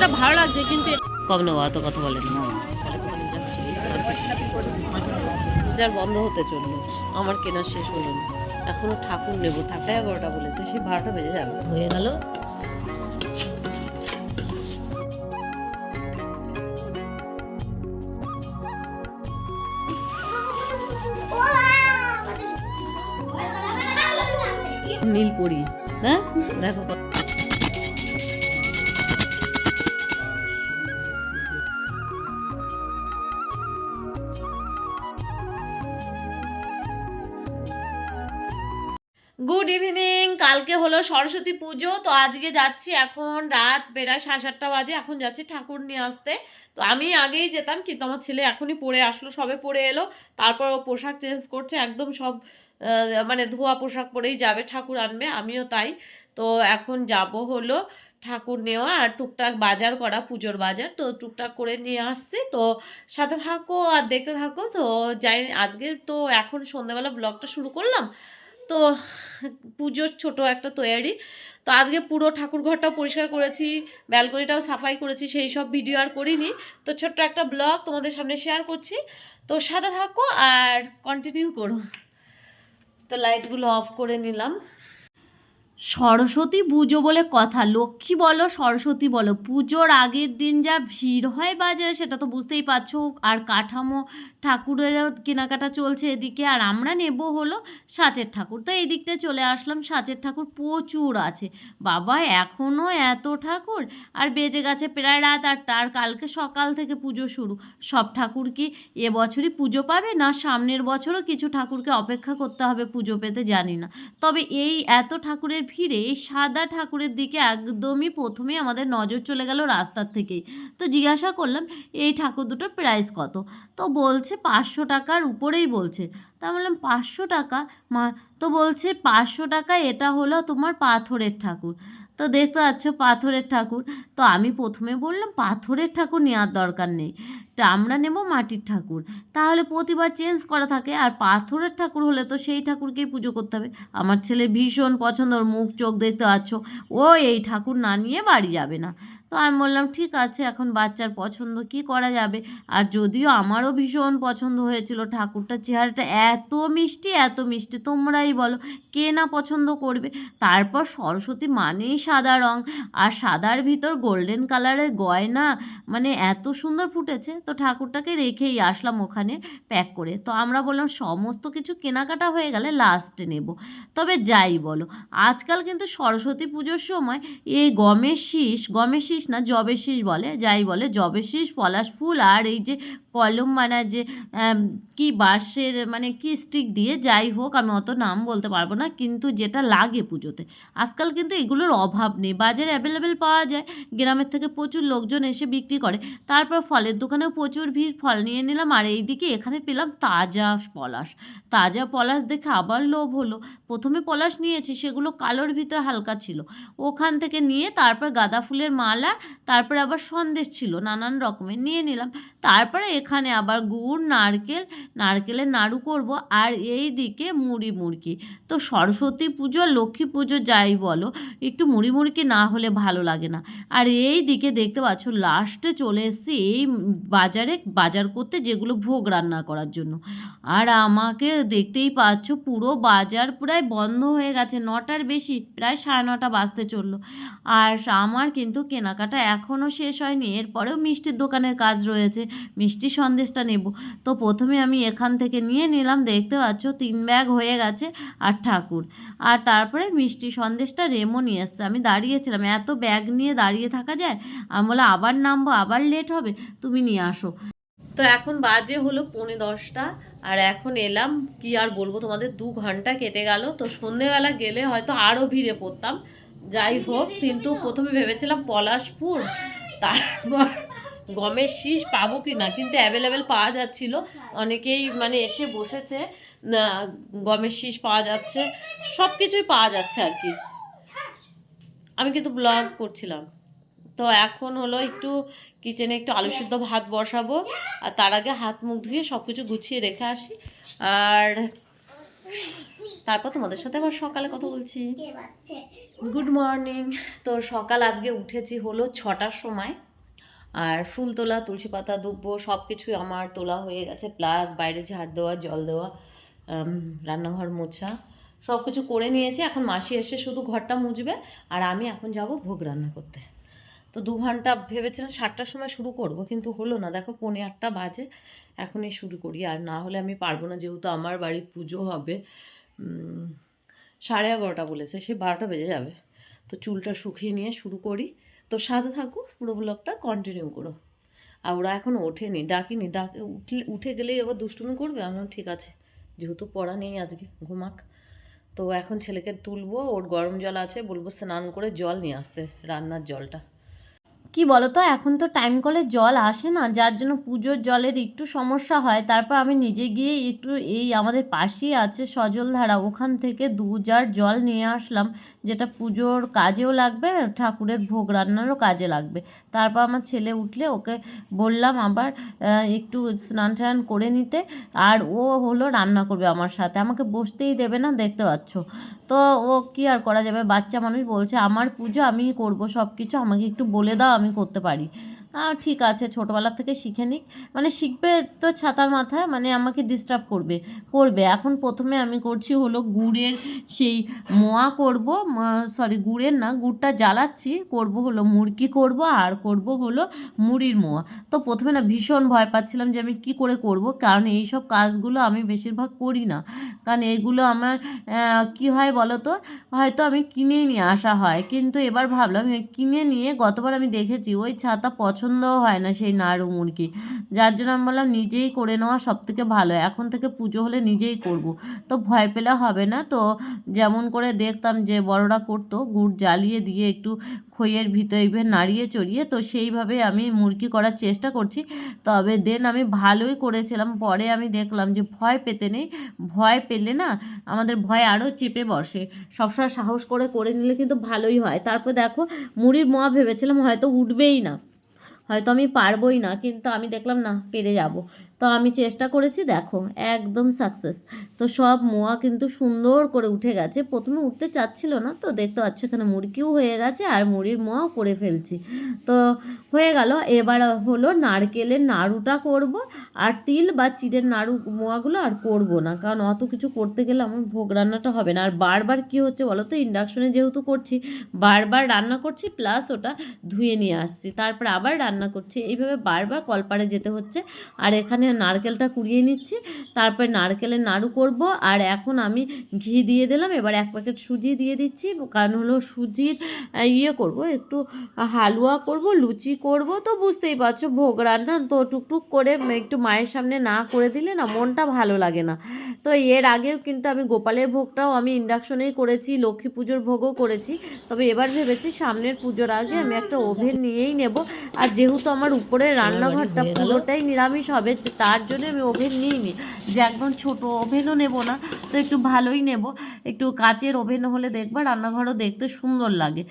সেটা ভালো লাগছে কিন্তু কম নেব অত কথা বলেন। যার বন্ধ হতে চলল আমার কেনা শেষ হলো না। এখনও ঠাকুর নেব ঠাকুর। এগারোটা বলেছে সেই বারোটা বেজে যাবে। হয়ে গেল। নীল পরি হ্যাঁ? দেখো। সরস্বতী পুজো। তো আজকে যাচ্ছি এখন রাত বেড়ায় সাড়ে সাতটা বাজে। এখন যাচ্ছি ঠাকুর নিয়ে আসতে। তো আমি আগেই যেতাম কিন্তু আমার ছেলে এখনই পরে আসলো, সবে পরে এলো। তারপর ও পোশাক চেঞ্জ করছে, একদম সব মানে ধোয়া পোশাক পরেই যাবে, ঠাকুর আনবে, আমিও তাই। তো এখন যাব হলো ঠাকুর নেওয়া আর টুকটাক বাজার করা, পুজোর বাজার। তো টুকটাক করে নিয়ে আসছি। তো সাথে থাকো আর দেখতে থাকো। তো যাই, আজকে তো এখন সন্ধ্যাবেলা ব্লগটা শুরু করলাম। তো পুজোর ছোট একটা তৈরি তো আজকে পুরো ঠাকুর ঘরটাও পরিষ্কার করেছি, ব্যালকনিটাও সাফাই করেছি, সেই সব ভিডিও আর করিনি। তো ছোট্ট একটা ব্লগ তোমাদের সামনে শেয়ার করছি। তো সাথে থাকো আর কন্টিনিউ করো। তো লাইটগুলো অফ করে নিলাম। সরস্বতী পুজো বলে কথা। লক্ষ্মী বলো, সরস্বতী বলো, পুজোর আগের দিন যা ভিড় হয় বাজারে, সেটা তো বুঝতেই পারছ। আর কাঠামো ঠাকুরেরও কেনাকাটা চলছে এদিকে, আর আমরা নেব হলো সাঁচের ঠাকুর। তো এই দিকটা চলে আসলাম, সাঁচের ঠাকুর প্রচুর আছে। বাবা এখনও এত ঠাকুর? আর বেজে গেছে প্রায় রাত আর কালকে সকাল থেকে পুজো শুরু। সব ঠাকুর কি এবছরই পুজো পাবে, না সামনের বছরও কিছু ঠাকুরকে অপেক্ষা করতে হবে পুজো পেতে জানি না। তবে এই এত ঠাকুরের এই সাদা ঠাকুরের দিকে একদমই প্রথমে আমাদের নজর চলে গেল রাস্তার থেকেই। তো জিজ্ঞাসা করলাম, এই ঠাকুর দুটোর প্রাইস কত? তো বলছে, পাঁচশো টাকার উপরেই বলছে। তা বললাম, পাঁচশো টাকা? মা তো বলছে, পাঁচশো টাকা, এটা হলো তোমার পাথরের ঠাকুর। তো দেখতে পাচ্ছ পাথরের ঠাকুর। তো আমি প্রথমে বললাম, পাথরের ঠাকুর নেওয়ার দরকার নেই, তা আমরা নেব মাটির ঠাকুর। তাহলে প্রতিবার চেঞ্জ করা থাকে, আর পাথরের ঠাকুর হলে তো সেই ঠাকুরকেই পুজো করতে হবে। আমার ছেলে ভীষণ পছন্দ, ওর মুখ চোখ দেখতে পাচ্ছ, ও এই ঠাকুর না নিয়ে বাড়ি যাবে না। তো আমি বললাম, ঠিক আছে, এখন বাচ্চার পছন্দ কি করা যাবে? আর যদিও আমারও ভীষণ পছন্দ হয়েছিল, ঠাকুরটার চেহারাটা এত মিষ্টি এত মিষ্টি, তোমরাই বলো, কে না পছন্দ করবে? তারপর সরস্বতী মানেই সাদা রং, আর সাদার ভিতর গোল্ডেন কালারের গয়না মানে এত সুন্দর ফুটেছে, তো ঠাকুরটাকে রেখেই আসলাম ওখানে প্যাক করে। তো আমরা বললাম, সমস্ত কিছু কেনাকাটা হয়ে গেলে লাস্টে নেব। তবে যাই বলো, আজকাল কিন্তু সরস্বতী পুজোর সময় এই গমের শীষ গমের শীষ না জবের শেষ বলে যাই বলে জবের শেষ পলাশ ফুল আর এই যে কলম বানায় যে কি বাঁশের মানে কি স্টিক দিয়ে যাই হোক, আমি অত নাম বলতে পারব না, কিন্তু যেটা লাগে পুজোতে। আজকাল কিন্তু এগুলোর অভাব নেই। বাজারে অ্যাভেলেবেল পাওয়া যায়। গ্রামের থেকে প্রচুর লোকজন এসে বিক্রি করে। তারপর ফলের দোকানেও প্রচুর ভিড়, ফল নিয়ে নিলাম, আর এইদিকে এখানে পেলাম তাজা পলাশ। তাজা পলাশ দেখে আবার লোভ হলো। প্রথমে পলাশ নিয়েছি, সেগুলো কালোর ভিতরে হালকা ছিল। ওখান থেকে নিয়ে তারপর গাঁদা ফুলের মালা, তারপরে আবার সন্দেশ ছিল, নানান রকমের। নিয়ে নিলাম। তারপরে এখানে আবার গুড়, নারকেল, নারকেলের নাড়ু করব আর এই দিকে মুড়ি মুড়কি। তো সরস্বতী পুজো, লক্ষ্মী পুজো যাই বলো, একটু মুড়ি মুড়কি না হলে ভালো লাগে না। আর এই দিকে দেখতে পাচ্ছ লাস্টে চলে এসেছি এই বাজারে বাজার করতে যেগুলো ভোগ রান্না করার জন্য। আর আমাকে দেখতেই পাচ্ছ, পুরো বাজার প্রায় বন্ধ হয়ে গেছে, নটার বেশি, প্রায় সাড়ে নটা বাজতে চলল। আর আমার কিন্তু কেনাকাটা এখনও শেষ হয়নি, এরপরেও মিষ্টির দোকানের কাজ রয়েছে। মিষ্টি সন্দেশটা নেব। তো প্রথমে আমি এখান থেকে নিয়ে নিলাম, দেখতে পাচ্ছ তিন ব্যাগ হয়ে গেছে আর ঠাকুর। আর তারপরে মিষ্টি সন্দেশটা রেমো নিয়ে এসছে। আমি দাঁড়িয়েছিলাম, এত ব্যাগ নিয়ে দাঁড়িয়ে থাকা যায়? আমি বলে আবার নামবো, আবার লেট হবে, তুমি নিয়ে আসো। তো এখন বাজে হলো পৌনে দশটা, আর এখন এলাম, কি আর বলব, তোমাদের দু ঘণ্টা কেটে গেল। তো সন্ধেবেলা গেলে হয়তো আরও ভিড়ে পড়তাম। যাই হোক, কিন্তু প্রথমে ভেবেছিলাম পলাশপুর, তারপর গমের শীষ পাবো কি না? কিন্তু অ্যাভেলেবেল পাওয়া যাচ্ছিল। অনেকেই মানে এসে বসেছে না গমের শীষ পাওয়া যাচ্ছে সব কিছুই পাওয়া যাচ্ছে আর কি। আমি কিন্তু ব্লগ করছিলাম। তো এখন হলো একটু কিচেনে একটু আলু সিদ্ধ ভাত বসাবো আর তার আগে হাত মুখ ধুয়ে সব কিছু গুছিয়ে রেখে আসি। আর তারপর তোমাদের সাথে আবার সকালে কথা বলছি। গুড মর্নিং তো সকাল আজকে উঠেছি হলো ছটার সময়। আর ফুল তোলা, তুলসী পাতা, দুব্বো সব কিছুই আমার তোলা হয়ে গেছে, প্লাস বাইরে ঝাড় দেওয়া, জল দেওয়া রান্নাঘর মোছা সব কিছু করে নিয়েছি। এখন মাসি এসে শুধু ঘরটা মুছবে আর আমি এখন যাব ভোগ রান্না করতে। তো দু ঘণ্টা ভেবেছিলাম সাতটার সময় শুরু করব, কিন্তু হলো না। দেখো পৌনে আটটা বাজে, এখনই শুরু করি। আর না হলে আমি পারব না, যেহেতু আমার বাড়ির পুজো হবে সাড়ে এগারোটা বলেছে, সে বারোটা বেজে যাবে। তো চুলটা শুকিয়ে নিয়ে শুরু করি। তো সাথে থাকো পুরো ব্লগটা কন্টিনিউ করো। আর ওরা এখন ওঠেনি, ডাকিনি, ডাক উঠলে, উঠে গেলেই আবার দুষ্টুমি করবে? আমি ঠিক আছে, যেহেতু পড়া নেই আজকে, ঘুমাক। তো এখন ছেলেকে তুলবো, ওর গরম জল আছে, বলব স্নান করে জল নিয়ে আসতে, রান্নার জলটা। কি বলো তো এখন তো টাইম কলে জল আসে না, যার জন্য পুজোর জলের একটু সমস্যা হয়। তারপর আমি নিজে গিয়ে একটু এই আমাদের পাশেই আছে সজলধারা, ওখান থেকে দু জার জল নিয়ে আসলাম, যেটা পুজোর কাজেও লাগবে ঠাকুরের ভোগ রান্নারও কাজে লাগবে। তারপর আমার ছেলে উঠলে ওকে বললাম আবার একটু স্নান টান করে নিতে, আর ও হলো রান্না করবে আমার সাথে। আমাকে বসতেই দেবে না, দেখতে পাচ্ছ? তো ও কি আর করা যাবে? বাচ্চা মানুষ বলছে, আমার পুজো আমিই করব সব কিছু আমাকে একটু বলে দাও আমি করতে পারি। ঠিক আছে, ছোটোবেলা থেকে শিখে নিক। মানে শিখবে তো ছাতার মাথায় মানে আমাকে ডিস্টার্ব করবে করবে। এখন প্রথমে আমি করছি হলো গুড়ের সেই মোয়া করব সরি গুড়ের না, গুড়টা জ্বালাচ্ছি। করব হলো মুরগি করব, আর করব হলো মুড়ির মোয়া। তো প্রথমে না ভীষণ ভয় পাচ্ছিলাম যে আমি কি করে করব, কারণ এই সব কাজগুলো আমি বেশিরভাগ করি না। কারণ এগুলো আমার কি হয় বলো তো? হয়তো আমি কিনে নিয়ে আসা হয়। কিন্তু এবার ভাবলাম কিনে নিয়ে গতবার আমি দেখেছি, ওই ছাতা পছন্দও হয় না সেই নাড়ু মুরগি। যার জন্য আমি বললাম, নিজেই করে নেওয়া সব থেকে ভালো। এখন থেকে পুজো হলে নিজেই করব। তো ভয় পেলে হবে না। তো যেমন করে দেখতাম যে বড়রা করতো, গুড় জ্বালিয়ে দিয়ে একটু খইয়ের ভিতরে নাড়িয়ে চড়িয়ে, তো সেইভাবে আমি মুরগি করার চেষ্টা করছি। তবে দেন আমি ভালোই করেছিলাম। পরে আমি দেখলাম যে ভয় পেতে নেই। ভয় পেলে না আমাদের ভয় আরও চেপে বসে। সবসময় সাহস করে করে নিলে কিন্তু ভালোই হয়। তারপর দেখো, মুড়ির মোয়া ভেবেছিলাম হয়তো উঠবেই না। হয়তো আমি পারবই না কিন্তু আমি দেখলাম না পেরে যাব। তো আমি চেষ্টা করেছি, দেখো, একদম সাকসেস তো সব মোয়া কিন্তু সুন্দর করে উঠে গেছে। প্রথমে উঠতে চাচ্ছিল না, তো দেখতে পাচ্ছ এখানে মুরগিও হয়ে গেছে আর মুড়ির মোয়াও করে ফেলছি। তো হয়ে গেল, এবার হলো নারকেলের নাড়ুটা করব আর তিল বা চিড়ের নাড়ু মোয়াগুলো আর করব না, কারণ অত কিছু করতে গেলে আমার ভোগ রান্নাটা হবে না। আর বারবার কি হচ্ছে বলো তো ইন্ডাকশনে যেহেতু করছি, বারবার রান্না করছি প্লাস ওটা ধুয়ে নিয়ে আসছি, তারপর আবার রান্না করছি। এইভাবে বারবার কলপারে যেতে হচ্ছে। আর এখানে নারকেলটা কুড়িয়ে নিচ্ছি তারপর নারকেলের নাড়ু করব আর এখন আমি ঘি দিয়ে দিলাম এবার এক প্যাকেট সুজি দিয়ে দিচ্ছি কারণ হলো সুজির ইয়ে করব একটু হালুয়া করব লুচি করব তো বুঝতেই পারছ ভোগ রান্না তো টুকটুক করে একটু মায়ের সামনে না করে দিলে না মনটা ভালো লাগে না। তো এর আগেও কিন্তু আমি গোপালের ভোগটাও আমি ইন্ডাকশনেই করেছি লক্ষ্মী পুজোর ভোগও করেছি তবে এবার ভেবেছি সামনের পুজোর আগে আমি একটা ওভেন নিয়েই নেব আর যেহেতু আমার উপরে রান্নাঘরটা পুরোটাই নিরামিষ হবে তার জন্য আমি ওভেন নিইনি। যে একদম ছোট ওভেনও নেব না, তো একটু ভালোই নেব। একটু কাচের ওভেন হলে দেখবা রান্নাঘরও দেখতে সুন্দর লাগে।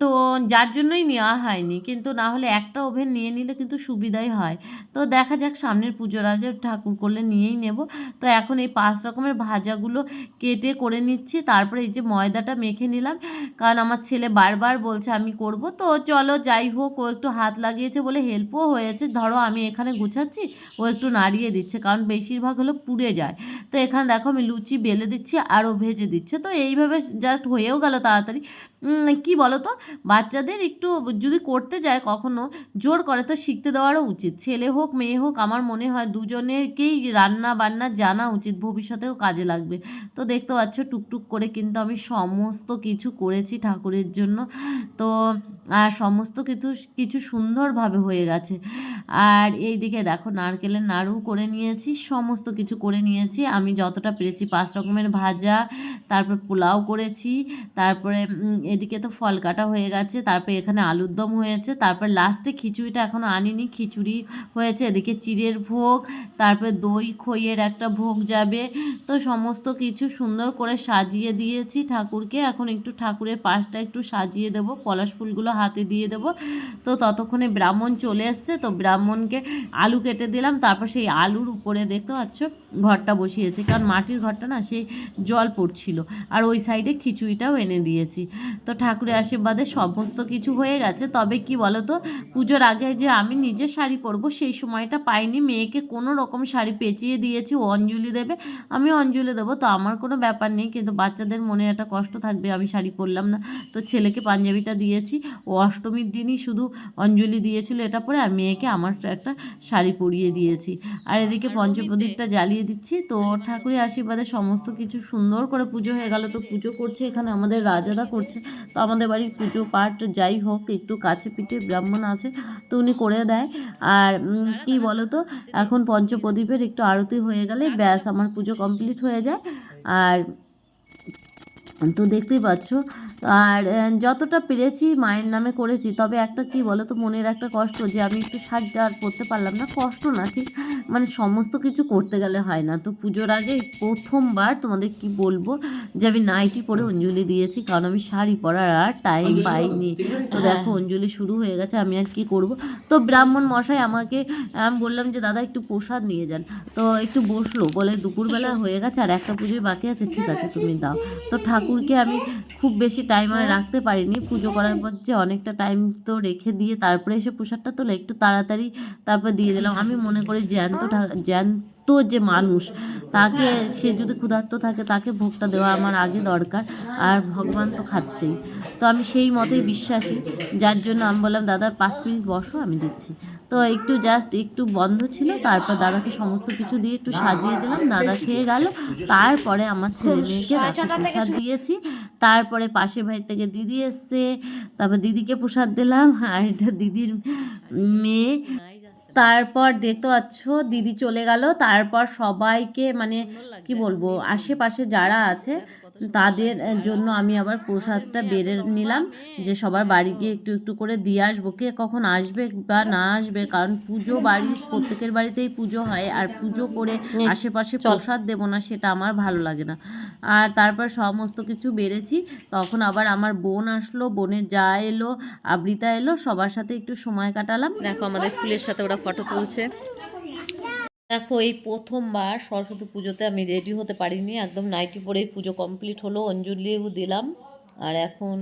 তো যার জন্যই নেওয়া হয়নি, কিন্তু না হলে একটা ওভেন নিয়ে নিলে কিন্তু সুবিধাই হয়। তো দেখা যাক সামনের পুজোর আগে ঠাকুর করলে নিয়েই নেব। তো এখন এই পাঁচ রকমের ভাজাগুলো কেটে করে নিচ্ছি। তারপরে এই যে ময়দাটা মেখে নিলাম। কারণ আমার ছেলে বারবার বলছে আমি করব। তো চলো যাই হোক, ও একটু হাত লাগিয়েছে বলে হেল্পও হয়েছে। ধরো আমি এখানে গুছাচ্ছি, ও একটু নাড়িয়ে দিচ্ছে, কারণ বেশিরভাগ হলো পুড়ে যায়। তো এখানে দেখো আমি লুচি বেলে দিচ্ছি, আরও ভেজে দিচ্ছে। তো এইভাবে জাস্ট হয়েও গেল তাড়াতাড়ি। কি বলো তো বাচ্চাদের একটু যদি করতে যায় কখনো, জোর করে তো শিখতে দেওয়ারও উচিত। ছেলে হোক, মেয়ে হোক, আমার মনে হয় দুজনেরকেই রান্না বান্না জানা উচিত, ভবিষ্যতেও কাজে লাগবে। তো দেখতে পাচ্ছ, টুকটুক করে কিন্তু আমি সমস্ত কিছু করেছি ঠাকুরের জন্য। তো, আর সমস্ত কিছু কিছু সুন্দরভাবে হয়ে গেছে। আর এই দিকে দেখো, নারকেলের নাড়ু করে নিয়েছি, সমস্ত কিছু করে নিয়েছি। আমি যতটা পেরেছি, পাঁচ রকমের ভাজা, তারপর পোলাও করেছি, তারপরে এদিকে তো ফল কাটা হয়ে গেছে, তারপরে এখানে আলুর দম হয়েছে, তারপর লাস্টে খিচুড়িটা এখনও আনিনি, খিচুড়ি হয়েছে, এদিকে চিড়ের ভোগ, তারপর দই, খইয়ের একটা ভোগ যাবে, তো সমস্ত কিছু সুন্দর করে সাজিয়ে দিয়েছি ঠাকুরকে, এখন একটু ঠাকুরের পাশটা একটু সাজিয়ে দেবো, পলাশ ফুলগুলো হাতে দিয়ে দেবো, তো ততক্ষণে ব্রাহ্মণ চলে এসছে, তো ব্রাহ্মণকে আলু কেটে দিলাম, তারপর সেই আলুর উপরে দেখতে পাচ্ছ ঘরটা বসিয়েছে, কারণ মাটির ঘরটা না সেই জল পড়ছিল, আর ওই সাইডে খিচুড়িটাও এনে দিয়েছি তো ঠাকুরের আশীর্বাদে সমস্ত কিছু হয়ে গেছে। তবে কি বলো তো পুজোর আগে যে আমি নিজে শাড়ি পরবো সেই সময়টা পাইনি। মেয়েকে কোনো রকম শাড়ি পেঁচিয়ে দিয়েছি ও অঞ্জলি দেবে আমি অঞ্জলি দেবো। তো আমার কোনো ব্যাপার নেই কিন্তু বাচ্চাদের মনে একটা কষ্ট থাকবে আমি শাড়ি পরলাম না। তো ছেলেকে পাঞ্জাবিটা দিয়েছি। ও অষ্টমীর দিনই শুধু অঞ্জলি দিয়েছিল এটা পরে আর মেয়েকে আমার একটা শাড়ি পরিয়ে দিয়েছি। আর এদিকে পঞ্চপ্রদীপটা জ্বালিয়ে দিচ্ছি। তো ঠাকুরের আশীর্বাদে সমস্ত কিছু সুন্দর করে পুজো হয়ে গেল। তো পুজো করছে এখানে আমাদের রাজাদা করছে। তো আমাদের বাড়ির পুজো পাঠ যাই হোক, একটু কাছে পিঠে ব্রাহ্মণ আছে, তো উনি করে দেয়। আর কি বলো তো এখন পঞ্চপ্রদীপের একটু আরতি হয়ে গেলে ব্যাস আমার পুজো কমপ্লিট হয়ে যায়। আর তো দেখতেই পাচ্ছ। আর যতটা পেরেছি মায়ের নামে করেছি তবে একটা কি বলো তো মনের একটা কষ্ট যে আমি একটু শাড়িটা আর পরতে পারলাম না। কষ্ট না ঠিক? মানে সমস্ত কিছু করতে গেলে হয় না। তো পুজোর আগে প্রথমবার তোমাদের কি বলব যে আমি নাইটি পরে অঞ্জলি দিয়েছি কারণ আমি শাড়ি পরার আর টাইম পাইনি। তো দেখো অঞ্জলি শুরু হয়ে গেছে আমি আর কি করব? তো ব্রাহ্মণ মশাই আমাকে আমি বললাম যে দাদা একটু প্রসাদ নিয়ে যান। তো একটু বসল বলে দুপুরবেলা হয়ে গেছে আর একটা পুজোয় বাকি আছে ঠিক আছে তুমি দাও। তো ঠাকুরকে আমি খুব বেশি টাইম আর রাখতে পারিনি। পুজো করার পর যে অনেকটা টাইম তো রেখে দিয়ে তারপরে এসে প্রসাদটা তোলে, একটু তাড়াতাড়ি তারপর দিয়ে দিলাম। আমি মনে করি জ্যান্ত জ্যান্ত যে মানুষ, তাকে, সে যদি ক্ষুধার্ত থাকে তাকে ভোগটা দেওয়া আমার আগে দরকার, আর ভগবান তো খাচ্ছেই। তো আমি সেই মতেই বিশ্বাসী, যার জন্য আমি বললাম, দাদা, পাঁচ মিনিট বসো, আমি দিচ্ছি। তো একটু জাস্ট একটু বন্ধ ছিল তারপর দাদাকে সমস্ত কিছু দিয়ে একটু সাজিয়ে দিলাম দাদা খেয়ে গেল। তারপরে আমার ছেলে মেয়েকে প্রসাদ দিয়েছি তারপরে পাশের ভাই থেকে দিদি এসছে তারপর দিদিকে প্রসাদ দিলাম আর এটা দিদির মেয়ে। তারপর দেখতে পাচ্ছ দিদি চলে গেল তারপর সবাইকে মানে কি বলব আশেপাশে যারা আছে তাদের জন্য আমি আবার প্রসাদটা বেড়ে নিলাম যে সবার বাড়ি গিয়ে একটু একটু করে দিয়ে আসব। কে কখন আসবে বা না আসবে কারণ পুজো বাড়ি প্রত্যেকের বাড়িতেই পুজো হয় আর পুজো করে আশেপাশে প্রসাদ দেবো না সেটা আমার ভালো লাগে না। আর তারপর সমস্ত কিছু বেড়েছি তখন আবার আমার বোন আসলো বোনের যা এলো আবৃতা এলো সবার সাথে একটু সময় কাটালাম। দেখো আমাদের ফুলের সাথে ওরা ফটো তুলছে। দেখো এই প্রথমবার সরস্বতী পুজোতে আমি রেডি হতে পারিনি। একদম নাইটি পরেই পুজো কমপ্লিট হলো অঞ্জলিও দিলাম। আর এখন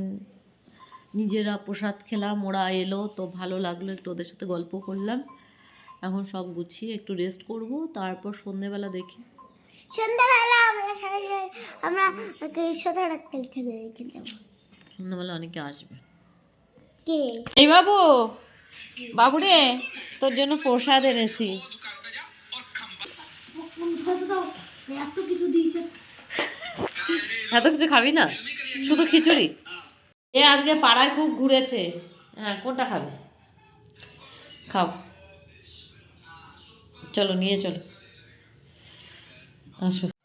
নিজেরা প্রসাদ খেলাম ওরা এলো তো ভালো লাগল একটু ওদের সাথে গল্প করলাম। এখন সব গুছিয়ে একটু রেস্ট করব তারপর সন্ধেবেলা দেখি। সন্ধ্যাবেলা আমরা আমরা কৃষ্ণতলা খেলতে যাব সন্ধ্যাবেলা অনেকে আসবে। কে? এই বাবু বাবু রে তোর জন্য প্রসাদ এনেছি। এত কিছু খাবি না? শুধু খিচুড়ি? এ আজকে পাড়ায় খুব ঘুরেছে। হ্যাঁ কোনটা খাবে? খাও। চলো, নিয়ে চলো। আসো।